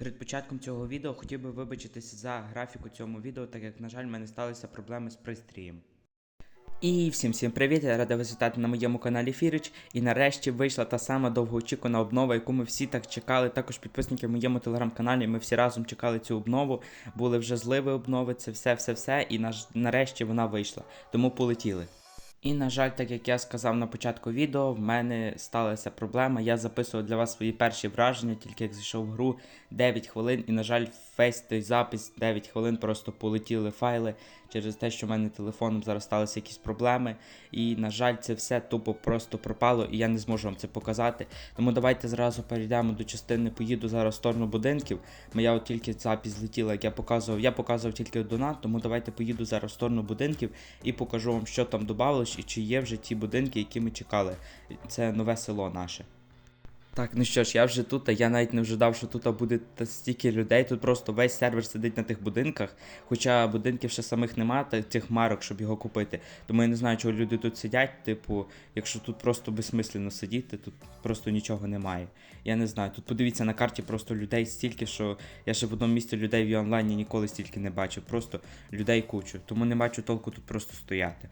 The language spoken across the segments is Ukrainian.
Перед початком цього відео хотів би вибачитися за графіку цьому відео, так як, на жаль, в мене сталися проблеми з пристроєм. І всім всім привіт! Я радий вас вітати на моєму каналі Фірич. І нарешті вийшла та сама довгоочікувана обнова, яку ми всі так чекали. Також підписники в моєму телеграм-каналі. Ми всі разом чекали цю обнову. Були вже зливи обнови, це все, все, все. І наж... нарешті вона вийшла. Тому полетіли. І, на жаль, так як я сказав на початку відео, в мене сталася проблема. Я записував для вас свої перші враження, тільки як зайшов в гру 9 хвилин, і, на жаль, весь той запис 9 хвилин просто полетіли файли через те, що в мене телефоном зараз сталися якісь проблеми. І, на жаль, це все тупо просто пропало, і я не зможу вам це показати. Тому давайте зразу перейдемо до частини. Поїду зараз в сторону будинків. Моя от тільки запись злетіла, як я показував. Я показував тільки донат, тому давайте поїду зараз в сторону будинків і покажу вам, що там додавалось і чи є вже ті будинки, які ми чекали. Це нове село наше. Так, ну що ж, я вже тут, а я навіть не вжидав, що тут буде стільки людей. Тут просто весь сервер сидить на тих будинках, хоча будинків ще самих немає, цих марок, щоб його купити. Тому я не знаю, чого люди тут сидять. Типу, якщо тут просто безсмислено сидіти, тут просто нічого немає. Я не знаю. Тут подивіться на карті просто людей стільки, що я ще в одному місці людей в онлайні ніколи стільки не бачив. Просто людей кучу. Тому не бачу толку тут просто стояти.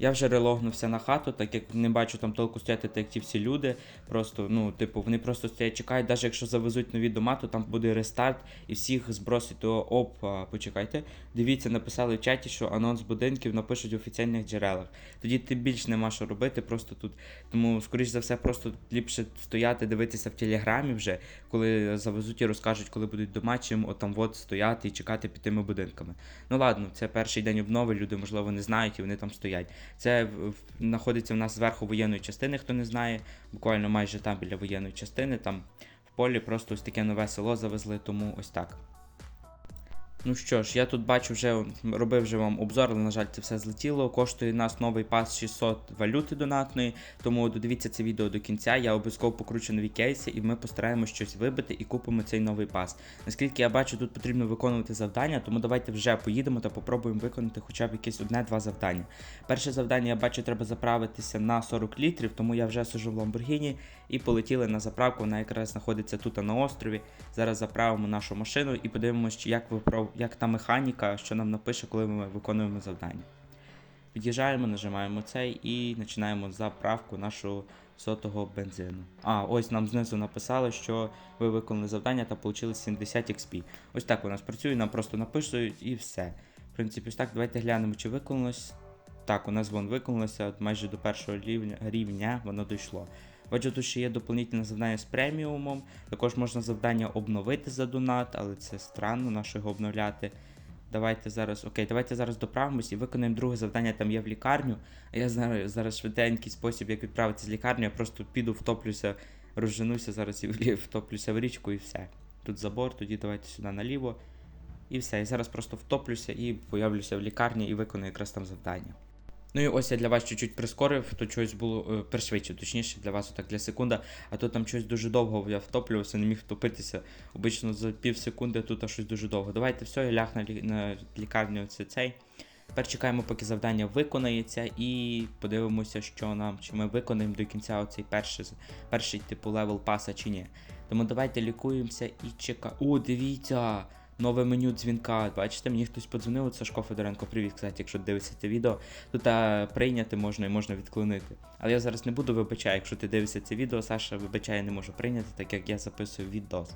Я вже релогнувся на хату, так як не бачу там толку стояти, так як ті всі люди. Просто, ну, типу, вони просто стоять, чекають, навіть якщо завезуть нові дома, то там буде рестарт і всіх збросить, то оп, почекайте. Дивіться, написали в чаті, що анонс будинків напишуть в офіційних джерелах. Тоді ти більш нема що робити, просто тут. Тому, скоріш за все, просто ліпше стояти, дивитися в телеграмі вже, коли завезуть і розкажуть, коли будуть дома, чим отам от стояти і чекати під тими будинками. Ну ладно, це перший день обнови, люди, можливо, не знають і вони там стоять. Це знаходиться в нас зверху воєнної частини, хто не знає, буквально майже там біля воєнної частини, там в полі просто ось таке нове село завезли, тому ось так. Ну що ж, я тут бачу вже робив вже вам обзор, але на жаль, це все злетіло. Коштує нас новий пас 600 валюти донатної. Тому додивіться це відео до кінця. Я обов'язково покручу нові кейси, і ми постараємось щось вибити і купимо цей новий пас. Наскільки я бачу, тут потрібно виконувати завдання, тому давайте вже поїдемо та попробуємо виконати хоча б якесь одне-два завдання. Перше завдання я бачу, треба заправитися на 40 літрів, тому я вже сижу в Ламборгіні і полетіли на заправку. Вона якраз знаходиться тут на острові. Зараз заправимо нашу машину і подивимося, як, виправ... як та механіка, що нам напише, коли ми виконуємо завдання. Під'їжджаємо, нажимаємо цей і починаємо заправку нашого сотого бензину. А, ось нам знизу написали, що ви виконали завдання та отримали 70 XP. Ось так у нас працює, нам просто написують і все. В принципі, ось так, давайте глянемо, чи виконалось. Так, у нас вон виконалося майже до першого рівня, рівня воно дійшло. Бачу, тут ще є доповнительне завдання з преміумом. Також можна завдання обновити за донат, але це странно, на що його обновляти. Давайте зараз, окей, давайте зараз доправимось і виконаємо друге завдання, там є в лікарню. А я знаю зараз швиденький спосіб, як відправитися з лікарні, я просто піду, втоплюся, розженуся зараз і втоплюся в річку і все. Тут забор, тоді давайте сюди наліво. І все. І зараз просто втоплюся і появлюся в лікарні і виконую якраз там завдання. Ну і ось я для вас чуть-чуть прискорив, то щось було е, пришвидшив, точніше для вас отак для секунди, а то там щось дуже довго я втоплювався, не міг втопитися. Обично за пів секунди, тут щось дуже довго. Давайте все, я ляг на, лі... на лікарню це цей. Тепер чекаємо, поки завдання виконається, і подивимося, що нам, чи ми виконаємо до кінця оцей перший, перший типу левел паса чи ні. Тому давайте лікуємося і чекаємо. О, дивіться! Нове меню дзвінка. Бачите, мені хтось подзвонив, от Сашко Федоренко, привіт, кстати, якщо дивишся це відео. Тут а, прийняти можна і можна відклонити. Але я зараз не буду вибачаю, якщо ти дивишся це відео, Саша вибачає, не можу прийняти, так як я записую відос.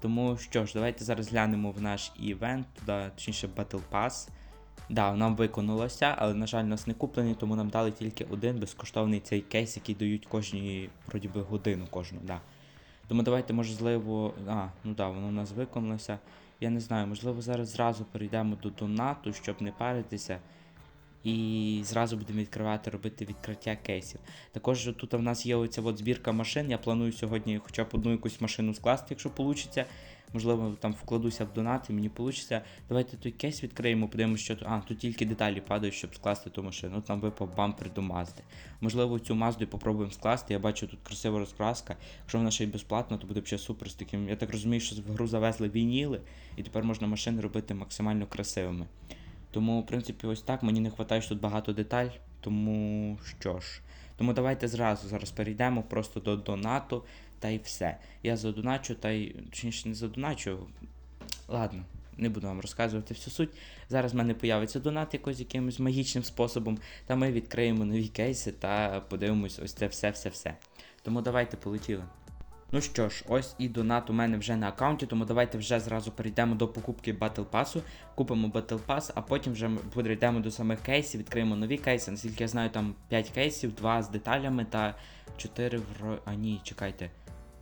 Тому що ж, давайте зараз глянемо в наш івент, туди, точніше, Battle Pass. Да, нам виконалося, але, на жаль, нас не куплений, тому нам дали тільки один безкоштовний цей кейс, який дають кожні, вроді годину кожну, да. Тому давайте, можливо. А, ну да, воно в нас виконалося. Я не знаю, можливо, зараз зразу перейдемо до донату, щоб не паритися. І зразу будемо відкривати, робити відкриття кейсів. Також тут в нас є оця от збірка машин. Я планую сьогодні хоча б одну якусь машину скласти, якщо вийде. Можливо, там вкладуся в донат і мені вийде. Давайте той кейс відкриємо, подивимося, що. А, тут тільки деталі падають, щоб скласти ту машину. Там випав бампер до Мазди. Можливо, цю Мазду попробуємо скласти. Я бачу тут красива розкраска. Якщо вона ще й безплатна, то буде ще супер з таким. Я так розумію, що в гру завезли вініли, і тепер можна машини робити максимально красивими. Тому, в принципі, ось так. Мені не вистачає тут багато деталь. Тому що ж. Тому давайте зразу зараз перейдемо просто до донату. та й все. Я задоначу, та й точніше не задоначу. Ладно, не буду вам розказувати всю суть. Зараз в мене появиться донат якось якимось магічним способом, та ми відкриємо нові кейси та подивимось ось це все-все-все. Тому давайте полетіли. Ну що ж, ось і донат у мене вже на аккаунті, тому давайте вже зразу перейдемо до покупки Battle Pass, купимо Battle Pass, а потім вже перейдемо до самих кейсів, відкриємо нові кейси. Наскільки я знаю, там 5 кейсів, 2 з деталями та 4 в. А ні, чекайте.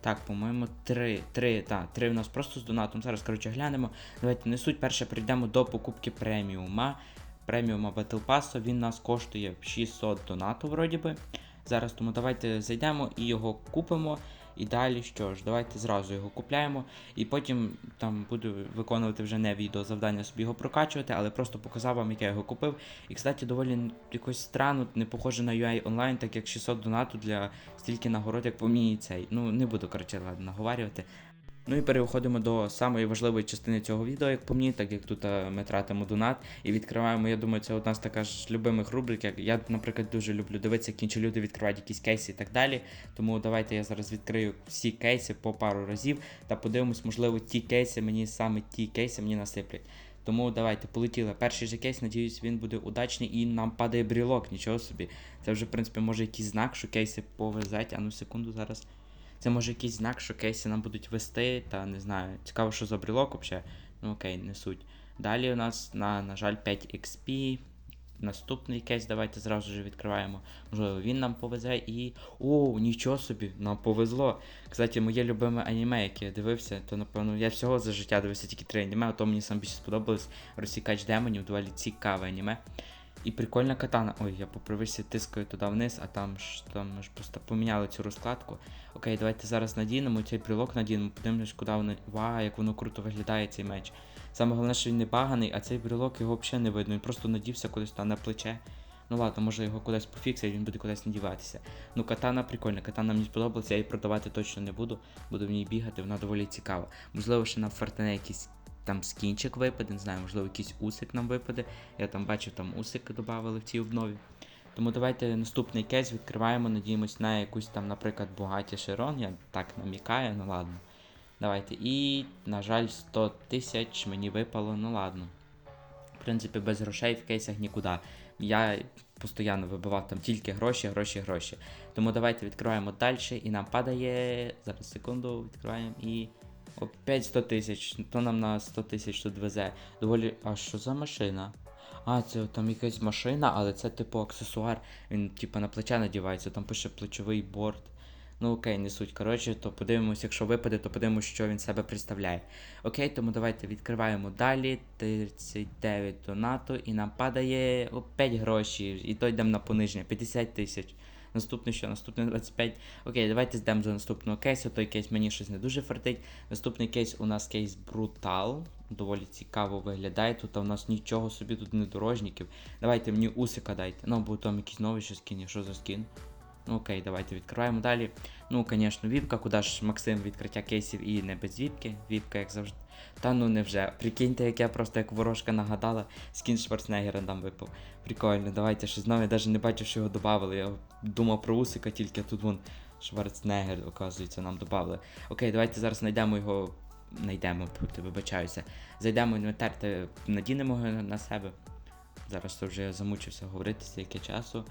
Так, по-моєму, 3. 3, так, 3 в нас просто з донатом. Зараз, коротше, глянемо. Давайте не суть. Перше перейдемо до покупки преміума. Преміума Battle Pass, він нас коштує 600 донату, вроді би. Зараз тому давайте зайдемо і його купимо. І далі що ж, давайте зразу його купляємо. І потім там буду виконувати вже не відео завдання собі його прокачувати, але просто показав вам, як я його купив. І, кстати, доволі якось странно, не похоже на UI онлайн, так як 600 донату для стільки нагород, як по мені цей. Ну, не буду, коротше, ладно, наговарювати. Ну і переходимо до самої важливої частини цього відео, як по мені, так як тут е, ми тратимо донат і відкриваємо. Я думаю, це одна з така ж любимих рубрик. Як я, наприклад, дуже люблю дивитися, як інші люди відкривають якісь кейси і так далі. Тому давайте я зараз відкрию всі кейси по пару разів та подивимось, можливо, ті кейси мені саме ті кейси мені насиплять. Тому давайте полетіли. Перший же кейс, надіюсь, він буде удачний і нам падає брілок, нічого собі. Це вже, в принципі, може якийсь знак, що кейси повезуть. А ну секунду зараз. Це може якийсь знак, що кейси нам будуть вести, та не знаю. Цікаво, що за брілок взагалі. Ну окей, не суть. Далі у нас, на, на жаль, 5 XP. Наступний кейс, давайте зразу ж відкриваємо. Можливо, він нам повезе і. О, нічого собі, нам повезло. Кстати, моє любиме аніме, яке я дивився, то напевно я всього за життя дивився тільки три аніме, а то мені сам більше сподобалось Розсікач демонів, доволі цікаве аніме. І прикольна катана. Ой, я по тискаю туди вниз, а там ж там ж просто поміняли цю розкладку. Окей, давайте зараз надінемо цей брілок надінемо, подивимось, куди воно. Вау, як воно круто виглядає цей меч. Саме головне, що він не баганий, а цей брілок його взагалі не видно. Він просто надівся кудись там на плече. Ну ладно, може його кудись пофіксять, він буде кудись надіватися. Ну, катана прикольна, катана мені сподобалася, я її продавати точно не буду, буду в ній бігати, вона доволі цікава. Можливо, ще на фортене якийсь там скінчик випаде, не знаю, можливо, якийсь усик нам випаде. Я там бачив, там усики додавали в цій обнові. Тому давайте наступний кейс відкриваємо, надіємось на якусь там, наприклад, багаті Широн. Я так намікаю, ну ладно. Давайте. І, на жаль, 100 тисяч мені випало, ну ладно. В принципі, без грошей в кейсах нікуди. Я постійно вибивав там тільки гроші, гроші, гроші. Тому давайте відкриваємо далі. І нам падає. Зараз секунду, відкриваємо і. Опять 100 тисяч. То нам на 100 тисяч тут везе. Доволі. А що за машина? А, це там якась машина, але це типу аксесуар. Він типу на плече надівається, там пише плечовий борт. Ну окей, не суть. Коротше, то подивимось, якщо випаде, то подивимось, що він себе представляє. Окей, тому давайте відкриваємо далі. 39 донату, і нам падає опять гроші. І то йдемо на пониження. 50 тисяч. Наступний що? Наступний 25. Окей, давайте здемо до наступного кейсу. Той кейс мені щось не дуже фартить. Наступний кейс у нас кейс Brutal. Доволі цікаво виглядає. Тут у нас нічого собі, тут не дорожників. Давайте мені усика дайте. Ну, бо там якийсь новий ще скін, що за скін? Ну окей, давайте відкриваємо далі. Ну, звісно, віпка, куди ж Максим відкриття кейсів і не без віпки. Віпка, як завжди. Та ну невже. Прикиньте, як я просто як ворожка нагадала, скін Шварценеггера нам випав. Прикольно, давайте щось нове. Я навіть не бачив, що його додали. Я думав про усика, тільки тут вон Шварценеггер, оказується, нам додали. Окей, давайте зараз знайдемо його. Знайдемо, ти вибачаюся. Зайдемо в інвентар та надінемо його на себе. Зараз вже я замучився говорити стільки часу.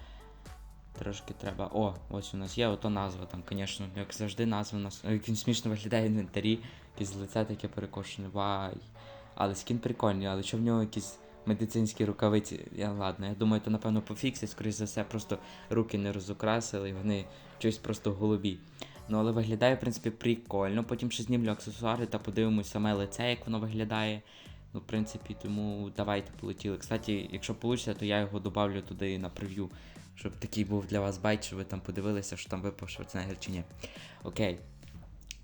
Трошки треба. О, ось у нас є ото назва там, звісно, як завжди, назва у нас. Він смішно виглядає інвентарі, якесь лице таке перекошене. Вай. Але скін прикольний, але що в нього якісь медицинські рукавиці. Я ладно, я думаю, то напевно пофіксять, скоріш за все, просто руки не розукрасили, і вони щось просто голубі. Ну, але виглядає, в принципі, прикольно. Потім ще знімлю аксесуари та подивимось саме лице, як воно виглядає. Ну, в принципі, тому давайте полетіли. Кстати, якщо вийде, то я його добавлю туди на прев'ю, щоб такий був для вас байт, щоб ви там подивилися, що там випав Шварценеггер чи ні. Окей.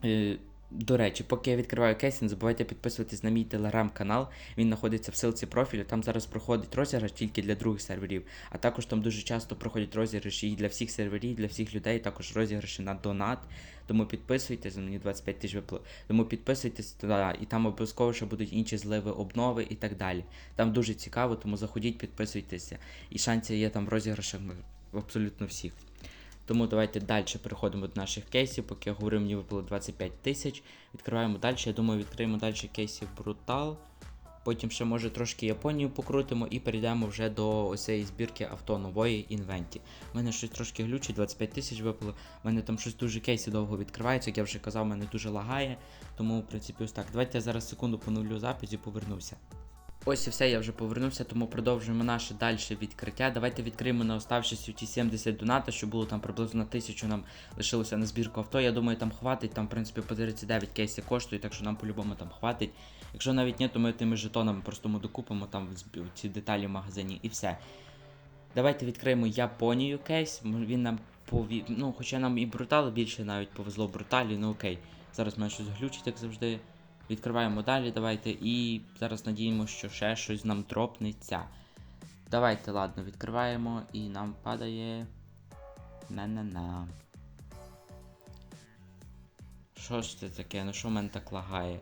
Е, до речі, поки я відкриваю кейс, не забувайте підписуватись на мій телеграм-канал. Він знаходиться в силці профілю. Там зараз проходить розіграш тільки для других серверів. А також там дуже часто проходять розіграші і для всіх серверів, і для всіх людей, також розіграші на донат. Тому підписуйтесь, мені 25 тисяч випло. Тому підписуйтесь туди, і там обов'язково ще будуть інші зливи, обнови і так далі. Там дуже цікаво, тому заходіть, підписуйтеся. І шанси є там в розіграшах абсолютно всіх. Тому давайте далі переходимо до наших кейсів. Поки я говорив, мені випало 25 тисяч. Відкриваємо далі. Я думаю, відкриємо далі кейсів Brutal. Потім ще може трошки Японію покрутимо і перейдемо вже до ось цієї збірки авто нової інвенті. У мене щось трошки глючить, 25 тисяч випало. У мене там щось дуже кейси довго відкривається, як я вже казав, мене дуже лагає. Тому, в принципі, ось так. Давайте я зараз секунду поновлю запис і повернуся. Ось і все, я вже повернувся, тому продовжуємо наше далі відкриття. Давайте відкриємо на оставшись ті 70 доната, що було там приблизно на 1000 нам лишилося на збірку авто. Я думаю, там хватить, там, в принципі, по 39 кейси коштує, так що нам по-любому там хватить. Якщо навіть ні, то ми тими жетонами просто ми докупимо там ці деталі в магазині і все. Давайте відкриємо Японію кейс. Він нам пові... Ну, хоча нам і брутал більше навіть повезло бруталі, ну окей. Зараз мене щось глючить, як завжди. Відкриваємо далі, давайте. І зараз надіємося, що ще щось нам дропнеться. Давайте, ладно, відкриваємо і нам падає. На-на-на. Що ж це таке? Ну що в мене так лагає?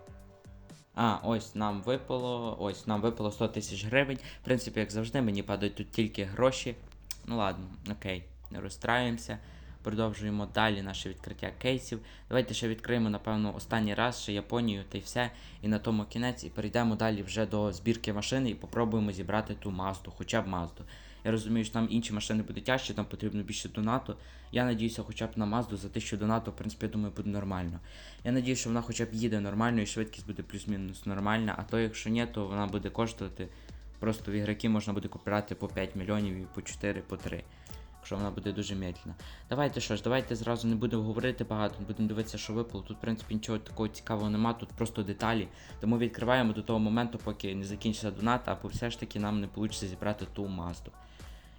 А, ось нам випало. Ось нам випало 100 тисяч гривень. В принципі, як завжди, мені падають тут тільки гроші. Ну ладно, окей, не розстраюємося. Продовжуємо далі наше відкриття кейсів. Давайте ще відкриємо, напевно, останній раз ще Японію та й все. І на тому кінець. І перейдемо далі вже до збірки машини і попробуємо зібрати ту Мазду, хоча б Мазду. Я розумію, що там інші машини будуть тяжчі, там потрібно більше донату. Я надіюся, хоча б на Мазду за 1000 донату, в принципі, я думаю, буде нормально. Я надіюся, що вона хоча б їде нормально і швидкість буде плюс-мінус нормальна, а то якщо ні, то вона буде коштувати. Просто в ігроки можна буде купувати по 5 мільйонів і по 4, по 3. Якщо вона буде дуже медленна. Давайте що ж, давайте зразу не будемо говорити багато, будемо дивитися, що випало. Тут, в принципі, нічого такого цікавого нема, тут просто деталі. Тому відкриваємо до того моменту, поки не закінчиться донат, або все ж таки нам не вийде зібрати ту мазду.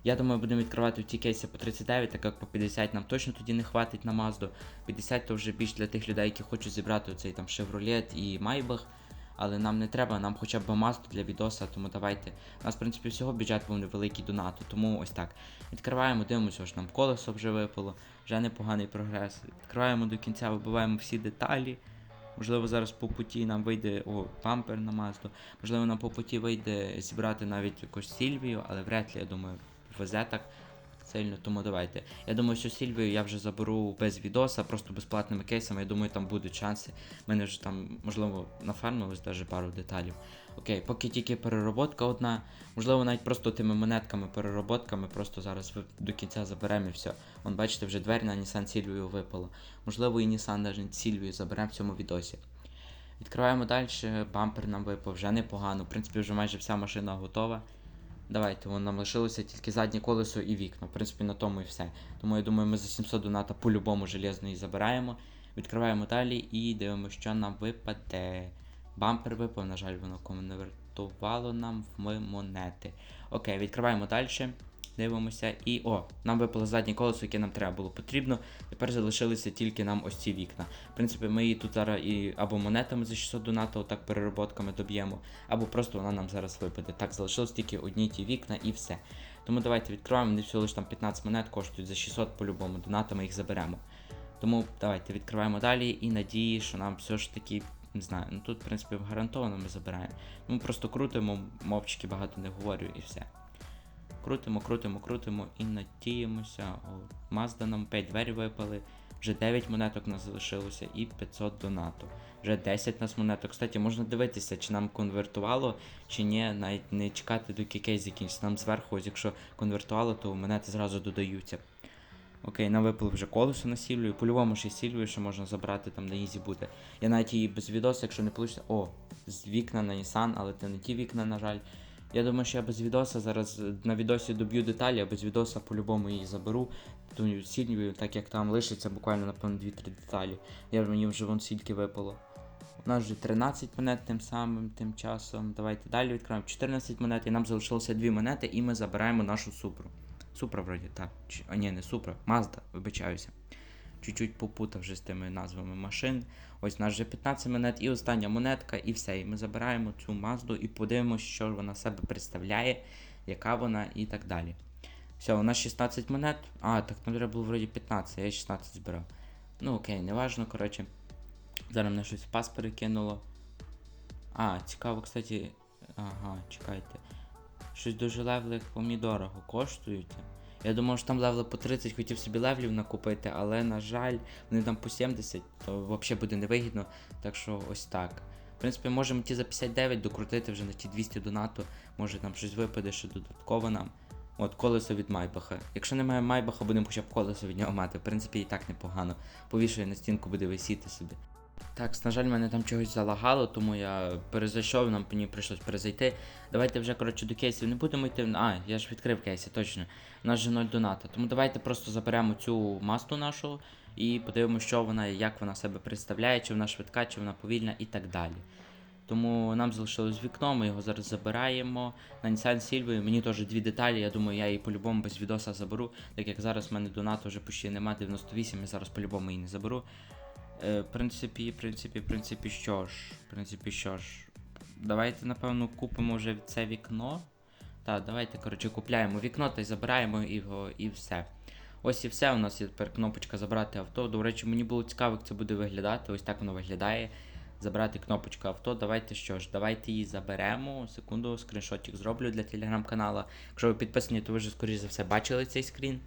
Я думаю, будемо відкривати в ті кейси по 39, так як по 50 нам точно тоді не хватить на Мазду. 50 то вже більш для тих людей, які хочуть зібрати оцей там Chevrolet і Maybach. Але нам не треба, нам хоча б Мазду для відоса, тому давайте. У нас, в принципі, всього бюджет був невеликий донату, тому ось так. Відкриваємо, дивимося, що нам колесо вже випало, вже непоганий прогрес. Відкриваємо до кінця, вибиваємо всі деталі. Можливо, зараз по путі нам вийде о, бампер на Мазду. Можливо, нам по путі вийде зібрати навіть якусь Сільвію, але вряд ли, я думаю, везе так сильно, тому давайте. Я думаю, що Сільвію я вже заберу без відоса, просто безплатними кейсами. Я думаю, там будуть шанси. У мене вже там, можливо, нафармилось даже пару деталів. Окей, поки тільки перероботка одна. Можливо, навіть просто тими монетками, перероботками, просто зараз до кінця заберемо і все. Вон, бачите, вже двері на Nissan Сільвію випало. Можливо, і Nissan навіть Сільвію заберемо в цьому відосі. Відкриваємо далі, бампер нам випав вже непогано. В принципі, вже майже вся машина готова. Давайте, воно нам лишилося тільки заднє колесо і вікна. В принципі, на тому і все. Тому я думаю, ми за 700 доната по-любому железної забираємо. Відкриваємо далі і дивимося, що нам випаде. Бампер випав, на жаль, воно конвертувало нам в монети. Окей, відкриваємо далі. Дивимося. І о, нам випало заднє колесо, яке нам треба було потрібно. Тепер залишилися тільки нам ось ці вікна. В принципі, ми її тут зараз і або монетами за 600 донатів, так перероботками доб'ємо, або просто вона нам зараз випаде. Так, залишилось тільки одні ті вікна і все. Тому давайте відкриваємо, вони всього лише там 15 монет коштують за 600 по-любому, донатами їх заберемо. Тому давайте відкриваємо далі і надії, що нам все ж таки. Не знаю, ну тут, в принципі, гарантовано ми забираємо. Ми просто крутимо, мовчки багато не говорю і все. Крутимо, крутимо, крутимо і надіємося. Mazda нам 5 двері випали. Вже 9 монеток нас залишилося і 500 донату. Вже 10 нас монеток. Кстати, можна дивитися, чи нам конвертувало, чи ні, навіть не чекати, доки кейс закінчиться. Нам зверху, ось якщо конвертувало, то монети зразу додаються. Окей, нам випало вже колесо на Сільвію. По-любому ще Сільвію, що можна забрати там на Ізі буде. Я навіть її без відоса, якщо не вийде. О, з вікна на Nissan, але це не ті вікна, на жаль. Я думаю, що я без відоса зараз е, на відосі доб'ю деталі, а без відоса по-любому її заберу. Ту Сільвію, так як там лишиться буквально, напевно, 2-3 деталі. Я мені вже вон стільки випало. У нас вже 13 монет тим самим тим часом. Давайте далі відкриємо 14 монет, і нам залишилося 2 монети, і ми забираємо нашу супру. Супра вроді, так. Чи- А ні, не Супра, Мазда, вибачаюся. Чуть-чуть попутав вже з тими назвами машин. Ось у нас вже 15 монет і остання монетка, і все. І ми забираємо цю Мазду і подивимося, що вона себе представляє, яка вона і так далі. Все, у нас 16 монет. А, так нам треба було вроді 15, я 16 збирав. Ну окей, неважно, коротше. Зараз мене щось в пас перекинуло. А, цікаво, кстати. Ага, чекайте. Щось дуже левлих по мені коштують. Я думав, що там левели по 30, хотів собі левлів накупити, але, на жаль, вони там по 70, то взагалі буде невигідно. Так що ось так. В принципі, можемо ті за 59 докрутити вже на ті 200 донату. Може там щось випаде, ще додатково нам. От колесо від Майбаха. Якщо немає Майбаха, будемо хоча б колесо від нього мати. В принципі, і так непогано. Повішує на стінку, буде висіти собі. Так, на жаль, мене там чогось залагало, тому я перезайшов, нам мені прийшлось перезайти. Давайте вже, коротше, до кейсів не будемо йти. А, я ж відкрив кейси, точно. У нас же 0 доната. Тому давайте просто заберемо цю масту нашу і подивимося, що вона, як вона себе представляє, чи вона швидка, чи вона повільна і так далі. Тому нам залишилось вікно, ми його зараз забираємо. На Nissan Silvia мені теж дві деталі, я думаю, я її по-любому без відоса заберу, так як зараз в мене донату вже почти нема 98, я зараз по-любому її не заберу. Е, принципі, принципі, принципі, що ж, принципі, що ж. Давайте, напевно, купимо вже це вікно. Так, давайте, коротше, купляємо вікно та й забираємо його і все. Ось і все. У нас є тепер кнопочка забрати авто. До речі, мені було цікаво, як це буде виглядати. Ось так воно виглядає. Забрати кнопочку авто. Давайте що ж, давайте її заберемо. Секунду, скріншотик зроблю для телеграм-канала. Якщо ви підписані, то ви вже, скоріш за все, бачили цей скрін.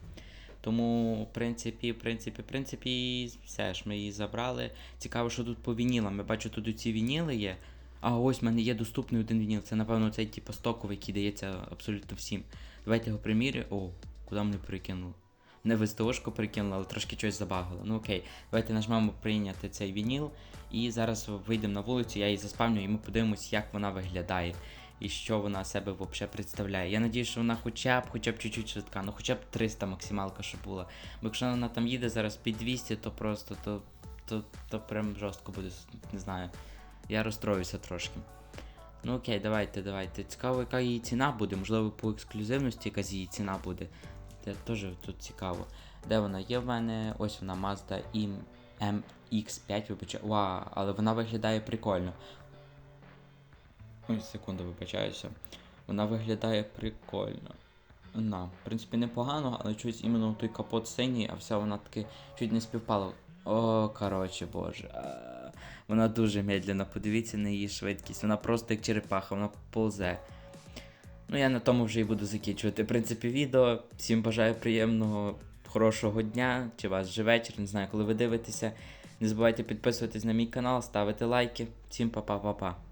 Тому, в принципі, в принципі, в принципі, все ж ми її забрали. Цікаво, що тут по вінілам. Я бачу, тут ці вініли є. А ось в мене є доступний один вініл. Це, напевно, цей типу стоковий, який дається абсолютно всім. Давайте його приміряємо. О, куди мене прикинуло? Не в СТОшку прикинуло, але трошки щось забагало. Ну окей, давайте нажмемо прийняти цей вініл. І зараз вийдемо на вулицю, я її заспавню, і ми подивимось, як вона виглядає. І що вона себе взагалі представляє. Я надію, що вона хоча б хоча б чуть-чуть швидка, ну хоча б 300 максималка, щоб була. Бо якщо вона там їде зараз під 200, то просто то, то, то прям жорстко буде, не знаю. Я розстроюся трошки. Ну окей, давайте, давайте. Цікаво, яка її ціна буде, можливо, по ексклюзивності якась її ціна буде. Це теж тут цікаво. Де вона є в мене? Ось вона Mazda MX5, вибачаю. Вау, але вона виглядає прикольно. Ой, секунду, вибачаюся. Вона виглядає прикольно. На, в принципі, непогано, але щось іменно той капот синій, а вся вона таки чуть не співпала. О, коротше, боже. Вона дуже медленно, подивіться на її швидкість. Вона просто як черепаха, вона ползе. Ну, я на тому вже і буду закінчувати. В принципі, відео. Всім бажаю приємного, хорошого дня, чи вас вже вечір, не знаю, коли ви дивитеся. Не забувайте підписуватись на мій канал, ставити лайки. Всім па-па-па-па.